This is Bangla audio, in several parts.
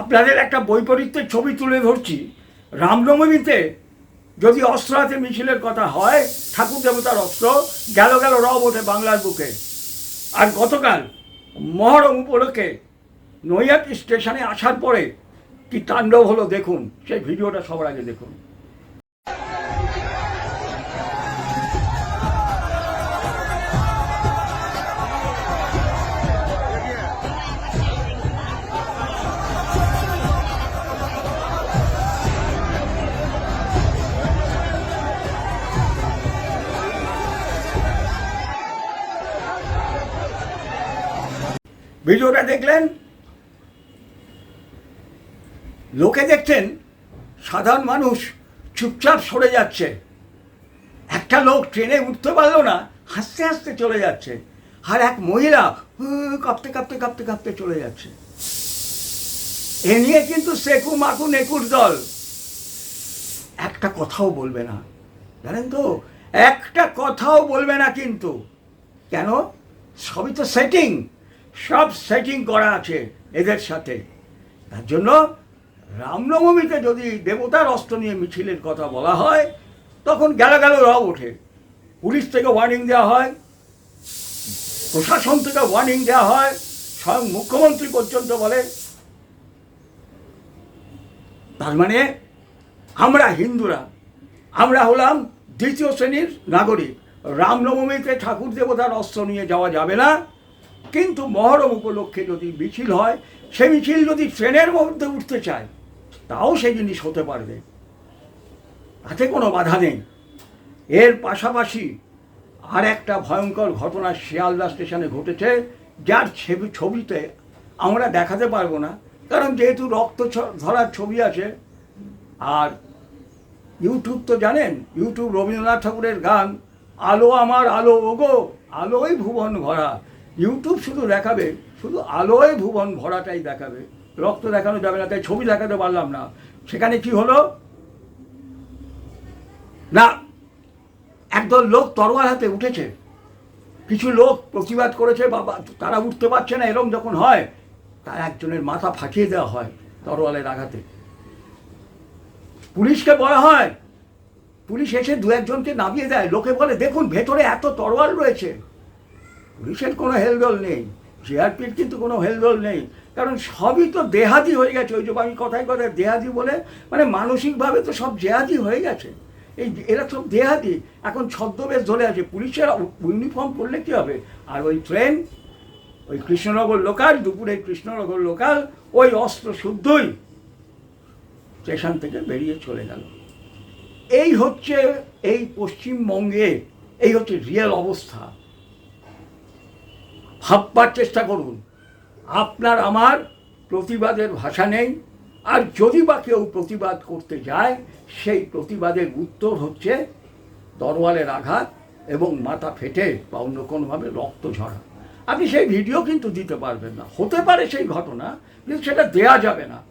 আপনাদের একটা বৈপরীত্যের ছবি তুলে ধরছি। রামনবমীতে যদি অস্ত্র হাতে মিছিলের কথা হয়, ঠাকুর দেবতার অস্ত্র, গেল গেল রব ওঠে বাংলার বুকে। আর গতকাল মহরম উপলক্ষে নৈয়াটি স্টেশনে আসার পরে কি তাণ্ডব হলো দেখুন, সেই ভিডিওটা সবার আগে দেখুন। ভিডিওটা দেখলেন? লোকে দেখছেন, সাধারণ মানুষ চুপচাপ সরে যাচ্ছে। একটা লোক ট্রেনে উঠতে পারল না, হাসতে হাসতে চলে যাচ্ছে। আর এক মহিলা কাঁপতে কাঁপতে কাঁপতে কাঁপতে চলে যাচ্ছে। এ নিয়ে কিন্তু সেকু, মাকু, নেকুর দল। একটা কথাও বলবে না। জানেন তো, একটা কথাও বলবে না কিন্তু। কেন? সবই তো সেটিং সব সেটিং করা আছে এদের সাথে। তার জন্য রামনবমীতে যদি দেবতার অস্ত্র নিয়ে মিছিলের কথা বলা হয়, তখন গেল গেল রব ওঠে। পুলিশ থেকে ওয়ার্নিং দেওয়া হয়, প্রশাসন থেকে ওয়ার্নিং দেওয়া হয়, স্বয়ং মুখ্যমন্ত্রী পর্যন্ত বলে। তার মানে আমরা হিন্দুরা, আমরা হলাম দ্বিতীয় শ্রেণির নাগরিক। রামনবমীতে ঠাকুর দেবতার অস্ত্র নিয়ে যাওয়া যাবে না। কিন্তু মহরম উপলক্ষে যদি মিছিল হয়, সে মিছিল যদি ট্রেনের মধ্যে উঠতে চায়, তাও সেই জিনিস হতে পারবে। তাতে কোনো বাধা নেই। এর পাশাপাশি আর একটা ভয়ঙ্কর ঘটনা শিয়ালদা স্টেশনে ঘটেছে, যার ছবি ছবিতে আমরা দেখাতে পারব না, কারণ যেহেতু রক্ত ধরার ছবি আছে, আর ইউটিউব তো জানেন, ইউটিউব রবীন্দ্রনাথ ঠাকুরের গান, আলো আমার আলো, ওগো, আলোই ভুবন ভরা। ইউটিউব শুধু দেখাবে, শুধু আলোয় ভুবন ভরাটাই দেখাবে। রক্ত দেখানো যাবে না, তাই ছবি দেখাতে পারলাম না। সেখানে কি হলো? না, একদল লোক তরোয়াল হাতে উঠেছে। কিছু লোক প্রতিবাদ করেছে, বাবা, তারা উঠতে পারছে না এরকম যখন হয়, তার একজনের মাথা ফাটিয়ে দেওয়া হয় তরোয়ালের আঘাতে। পুলিশকে বলা হয়, পুলিশ এসে দু একজনকে নামিয়ে দেয়। লোকে বলে, দেখুন, ভেতরে এত তরোয়াল রয়েছে। পুলিশের কোনো হেলদোল নেই, জিআরপির কিন্তু কোনো হেলদোল নেই, কারণ সবই তো দেহাদি হয়ে গেছে। ওই যে আমি কথায় কথায় দেহাদি বলে মানে মানসিকভাবে তো সব জেহাদি হয়ে গেছে। এই এরা সব দেহাদি, এখন ছদ্মবেশ ধরে আছে। পুলিশের ইউনিফর্ম করলে কী হবে? আর ওই ট্রেন, ওই কৃষ্ণনগর লোকাল, দুপুরে কৃষ্ণনগর লোকাল, ওই অস্ত্র শুদ্ধই স্টেশন থেকে বেরিয়ে চলে গেল। এই হচ্ছে এই পশ্চিমবঙ্গে, এই হচ্ছে রিয়েল অবস্থা। ভাববার চেষ্টা করুন। আপনার আমার প্রতিবাদের ভাষা নেই। আর যদি বা কেউ প্রতিবাদ করতে যায়, সেই প্রতিবাদের উত্তর হচ্ছে তরোয়ালের আঘাত এবং মাথা ফেটে বা অন্য কোনোভাবে রক্ত ঝরা। আপনি সেই ভিডিও কিন্তু দিতে পারবেন না। হতে পারে সেই ঘটনা, কিন্তু সেটা দেয়া যাবে না।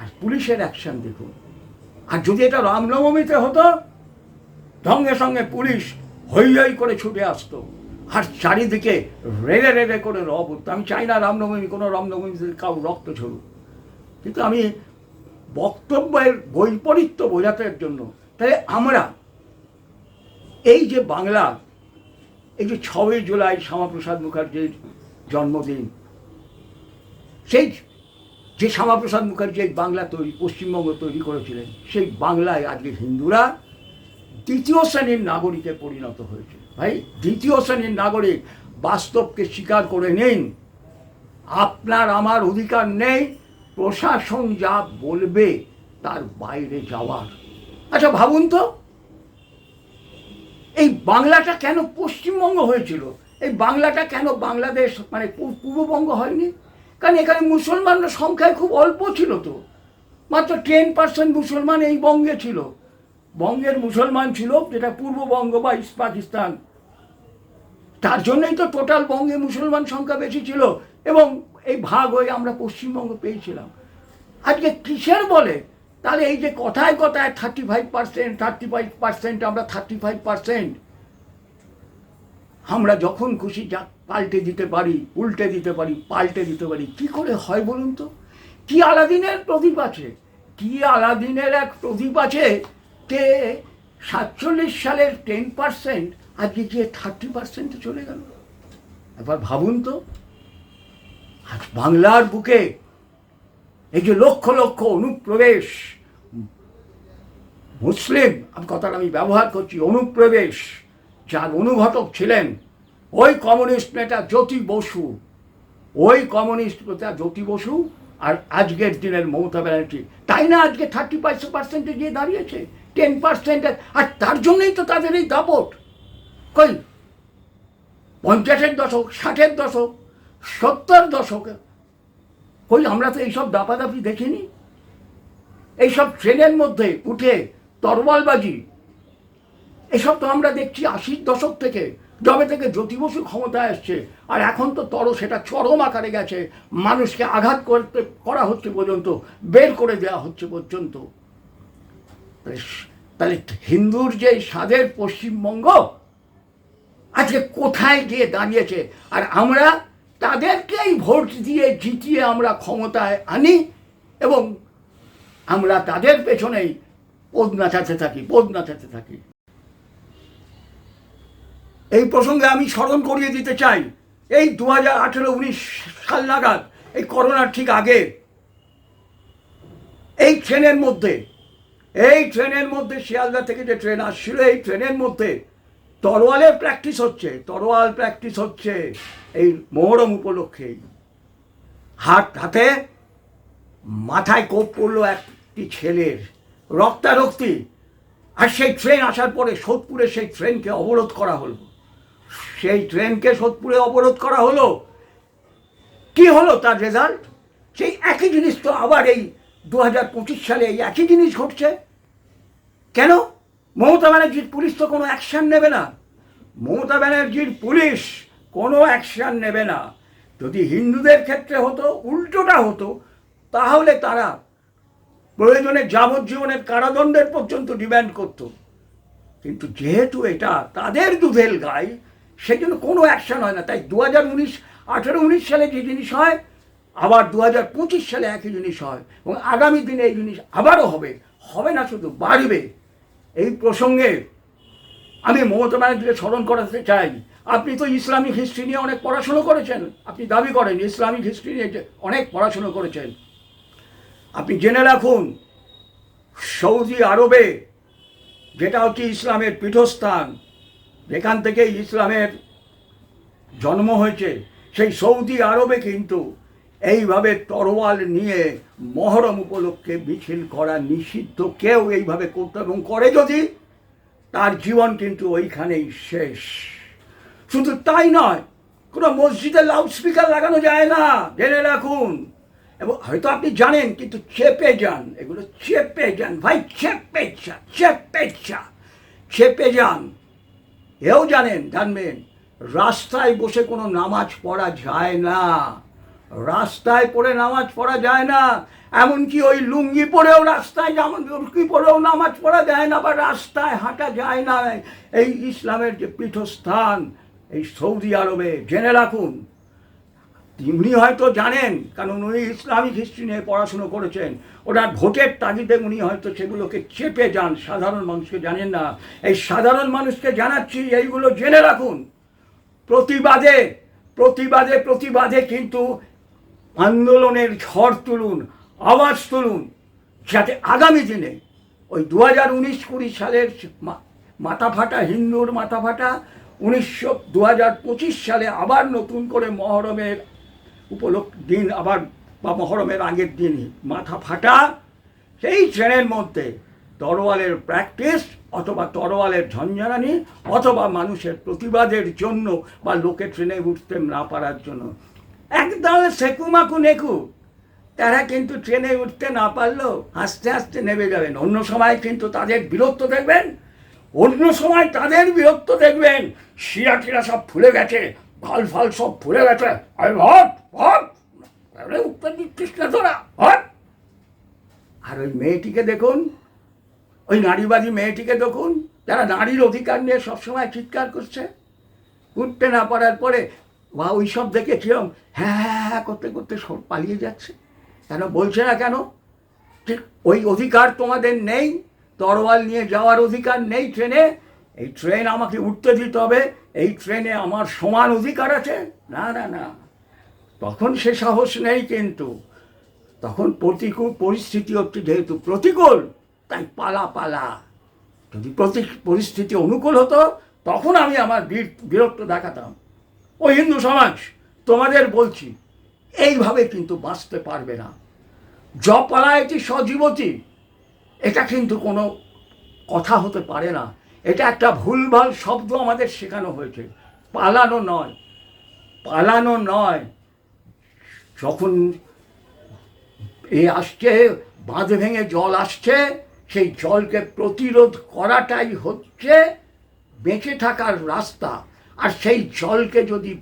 আর পুলিশের অ্যাকশন দেখুন। আর যদি এটা রামনবমীতে হতো, সঙ্গে সঙ্গে পুলিশ হই করে ছুটে আসতো। আর চারিদিকে রেড়ে রেড়ে করে রব উঠতো। আমি চাই না রামনবমী, কোনো রামনবমীতে কাউ রক্ত ঝরুক। কিন্তু আমি বক্তব্যের বৈপরীত্য বোঝাতে জন্য, তাহলে আমরা এই যে বাংলা, এই যে ছয়ই জুলাই শ্যামাপ্রসাদ মুখার্জির জন্মদিন, সেই যে শ্যামাপ্রসাদ মুখার্জি এই বাংলা তৈরি, পশ্চিমবঙ্গ তৈরি করেছিলেন, সেই বাংলায় আজকে হিন্দুরা দ্বিতীয় শ্রেণির নাগরিকে পরিণত হয়েছে। ভাই, দ্বিতীয় শ্রেণির নাগরিক বাস্তবকে স্বীকার করে নিন। আপনার আমার অধিকার নেই, প্রশাসন যা বলবে তার বাইরে যাওয়ার। আচ্ছা ভাবুন তো, এই বাংলাটা কেন পশ্চিমবঙ্গ হয়েছিল? এই বাংলাটা কেন বাংলাদেশ মানে পূর্ববঙ্গ হয়নি? কারণ এখানে মুসলমানরা সংখ্যায় খুব অল্প ছিল তো। মাত্র টেন পার্সেন্ট মুসলমান এই বঙ্গে ছিল। বঙ্গের মুসলমান ছিল, যেটা পূর্ববঙ্গ বা ইস্ট পাকিস্তান। তার জন্যই তো টোটাল বঙ্গে মুসলমান সংখ্যা বেশি ছিল এবং এই ভাগ হয়ে আমরা পশ্চিমবঙ্গ পেয়েছিলাম। আজকে কিসের বলে? তাহলে এই যে কথায় কথায় thirty five percent thirty five percent আমরা থার্টি ফাইভ পার্সেন্ট আমরা যখন খুশি যা পাল্টে দিতে পারি, উল্টে দিতে পারি, পাল্টে দিতে পারি, কি করে হয় বলুন তো? কি আলাদিনের প্রদীপ আছে? কি আলাদিনের এক প্রদীপ আছে? তে সাতচল্লিশ সালের টেন পার্সেন্ট আজকে গিয়ে থার্টি পার্সেন্টে চলে গেল। একবার ভাবুন তো, আজ বাংলার বুকে এই যে লক্ষ লক্ষ অনুপ্রবেশ, মুসলিম, আমি কথাটা আমি ব্যবহার করছি, অনুপ্রবেশ, যার অনুঘটক ছিলেন ওই কমিউনিস্ট নেতা জ্যোতি বসু। ওই কমিউনিস্ট নেতা জ্যোতি বসু আর আজকের দিনের মমতা ব্যানার্জি। তাই না আজকে থার্টি ফাইভ পার্সেন্টে গিয়ে দাঁড়িয়েছে? টেন পার্সেন্টে আর তার জন্যই তো তাদের এই দাপট। কই? পঞ্চাশের দশক, ষাটের দশক, সত্তর দশকে কই, আমরা তো এইসব দাপাদাপি দেখিনি? এইসব ট্রেনের মধ্যে উঠে তরবালবাজি, এসব তো আমরা দেখছি আশির দশক থেকে, যবে থেকে জ্যোতি বসু ক্ষমতায় আসছে, আর এখন তো তর সেটা চরম আকারে গেছে, মানুষকে আঘাত করতে, করা হচ্ছে পর্যন্ত, বের করে দেওয়া হচ্ছে পর্যন্ত। তাহলে হিন্দুর যে স্বাদের পশ্চিমবঙ্গ, আজকে কোথায় গিয়ে দাঁড়িয়েছে? আর আমরা তাদেরকেই ভোট দিয়ে জিতিয়ে আমরা ক্ষমতায় আনি এবং আমরা তাদের পেছনেই পদ নাচাতে থাকি পদ নাচাতে থাকি। এই প্রসঙ্গে আমি স্মরণ করিয়ে দিতে চাই, এই দু হাজার আঠেরো উনিশ সাল নাগাদ, এই করোনার ঠিক আগে, এই ট্রেনের মধ্যে এই ট্রেনের মধ্যে শিয়ালদা থেকে যে ট্রেন আসছিল, এই ট্রেনের মধ্যে তরোয়ালের প্র্যাকটিস হচ্ছে, তরোয়াল প্র্যাকটিস হচ্ছে এই মোহরম উপলক্ষেই হাত, হাতে মাথায় কোপ পড়ল একটি ছেলের, রক্তারক্তি। আর সেই ট্রেন আসার পরে সোদপুরে সেই ট্রেনকে অবরোধ করা হলো। সেই ট্রেনকে সোদপুরে অবরোধ করা হলো। কি হলো তার রেজাল্ট সেই একই জিনিস তো আবার এই দু হাজার পঁচিশ সালে এই একই জিনিস ঘটছে। কেন? মমতা ব্যানার্জির পুলিশ তো কোনো অ্যাকশন নেবে না। মমতা ব্যানার্জির পুলিশ কোনো অ্যাকশান নেবে না। যদি হিন্দুদের ক্ষেত্রে হতো, উল্টোটা হতো, তাহলে তারা প্রয়োজনে যাবজ্জীবনের কারাদণ্ডের পর্যন্ত ডিম্যান্ড করত। কিন্তু যেহেতু এটা তাদের দুধেল গায়ে সেই জন্য কোনো অ্যাকশন হয় না। তাই দু হাজার উনিশ, আঠেরো, উনিশ সালে যে জিনিস হয় আবার দু হাজার পঁচিশ সালে একই জিনিস হয় এবং আগামী দিনে এই জিনিস আবারও হবে। হবে না, শুধু বাড়বে। এই প্রসঙ্গে আমি মমতা ব্যানার্জিকে স্মরণ করাতে চাই। আপনি তো ইসলামিক হিস্ট্রি নিয়ে অনেক পড়াশুনো করেছেন। আপনি দাবি করেন, ইসলামিক হিস্ট্রি নিয়ে অনেক পড়াশুনো করেছেন। আপনি জেনে রাখুন, সৌদি আরবে যেটা হচ্ছে ইসলামের পীঠস্থান, যেখান থেকে ইসলামের জন্ম হয়েছে, সেই সৌদি আরবে কিন্তু এইভাবে তরোয়াল নিয়ে মহরম উপলক্ষে মিছিল করা নিষিদ্ধ, কেউ এইভাবে করতে এবং করে যদি, তার জীবন কিন্তু ওইখানেই শেষ। শুধু তাই নয়, কোনো মসজিদে লাউড স্পিকার লাগানো যায় না, জেনে রাখুন। এবং হয়তো আপনি জানেন, কিন্তু চেপে যান, এগুলো চেপে যান। ভাই, চেপে যা চেপে যা, চেপে যান। এও জানেন, জানবেন, রাস্তায় বসে কোনো নামাজ পড়া যায় না। রাস্তায় পড়ে নামাজ পড়া যায় না, এমনকি ওই লুঙ্গি পরেও রাস্তায় যেমন লুঙ্গি পরেও নামাজ পড়া যায় না বা রাস্তায় হাঁটা যায় না। এই ইসলামের যে পীঠস্থান, এই সৌদি আরবে, জেনে রাখুন, তিনি হয়তো জানেন, কারণ উনি ইসলামিক হিস্ট্রি নিয়ে পড়াশুনো করেছেন, ওনার ভোটের তাগিদে উনি হয়তো সেগুলোকে চেপে যান, সাধারণ মানুষকে জানেন না। এই সাধারণ মানুষকে জানাচ্ছি, এইগুলো জেনে রাখুন। প্রতিবাদে প্রতিবাদে প্রতিবাদে কিন্তু আন্দোলনের ঝড় তুলুন, আওয়াজ তুলুন, যাতে আগামী দিনে ওই দু হাজার উনিশ কুড়ি সালের মাথা ফাটা হিন্দুর মাথা ফাটা উনিশশো দু হাজার পঁচিশ সালে আবার নতুন করে মহরমের উপলক্ষ দিন আবার, বা মহরমের আগের দিন মাথা ফাটা সেই ট্রেনের মধ্যে তরোয়ালের প্র্যাকটিস অথবা তরোয়ালের ঝঞ্ঝানি অথবা মানুষের প্রতিবাদের জন্য বা লোকে ট্রেনে উঠতে না পারার জন্য একদম সেকুমাকু নেকু। তারা কিন্তু ট্রেনে উঠতে না পারলেও আস্তে আস্তে নেমে যাবেন। অন্য সময় কিন্তু তাদের বিরক্ত দেখবেন, অন্য সময় তাদের বিরক্ত দেখবেন। শিরা টিরা সব ফুলে গেছে, ভালো ফাল সব ফুলে গেছে। হট হট উত্তর দিচ্ছিস না তোরা হট আর ওই মেয়েটিকে দেখুন, ওই নারীবাদী মেয়েটিকে দেখুন। যারা নারীর অধিকার নিয়ে সবসময় চিৎকার করছে, উঠতে না পারার পরে বা ওই সব দেখে কিরম হ্যাঁ হ্যাঁ হ্যাঁ করতে করতে সব পালিয়ে যাচ্ছে। কেন বলছে না কেন? ঠিক ওই অধিকার তোমাদের নেই। তরোয়াল নিয়ে যাওয়ার অধিকার নেই ট্রেনে। এই ট্রেন আমাকে উঠতে দিতে হবে। এই ট্রেনে আমার সমান অধিকার আছে। না না না। তখন সে সাহস নেই কিন্তু। তখন প্রতিকূল পরিস্থিতি হচ্ছে যেহেতু প্রতিকূল, তাই পালা পালা। যদি প্রতি পরিস্থিতি অনুকূল হতো, তখন আমি আমার বীর বীরত্ব দেখাতাম। ও হিন্দু সমাজ, তোমাদের বলছি, এইভাবে কিন্তু বাঁচতে পারবে না। জপালায়তি সজীবতী, এটা কিন্তু কোনো কথা হতে পারে না। এটা একটা ভুলভাল শব্দ আমাদের শেখানো হয়েছে। পালানো নয় পালানো নয়। যখন এ আসছে, বাঁধ ভেঙে জল আসছে, সেই জলকে প্রতিরোধ করাটাই হচ্ছে বেঁচে থাকার রাস্তা। আর সেই জলকে যদি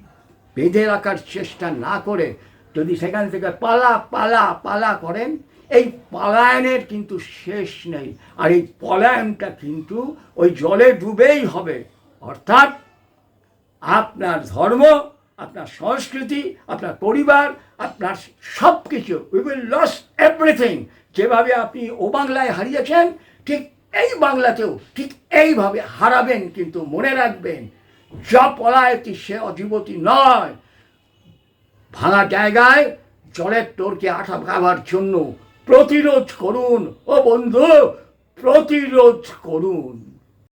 বেঁধে রাখার চেষ্টা না করে, যদি সেখান থেকে পালা পালা পালা করেন, এই পলায়নের কিন্তু শেষ নেই। আর এই পলায়নটা কিন্তু ওই জলে ডুবেই হবে। অর্থাৎ আপনার ধর্ম, আপনার সংস্কৃতি, আপনার পরিবার, আপনার সব কিছু উই উইল লস এভরিথিং যেভাবে আপনি ও বাংলায় হারিয়েছেন, ঠিক এই বাংলাতেও, ঠিক এইভাবে হারাবেন কিন্তু, মনে রাখবেন। যা পলায়তি সে অধিপতি নয়। ভাঙা জায়গায় জলের টোরকে ভাবার জন্য প্রতিরোধ করুন। ও বন্ধু, প্রতিরোধ করুন।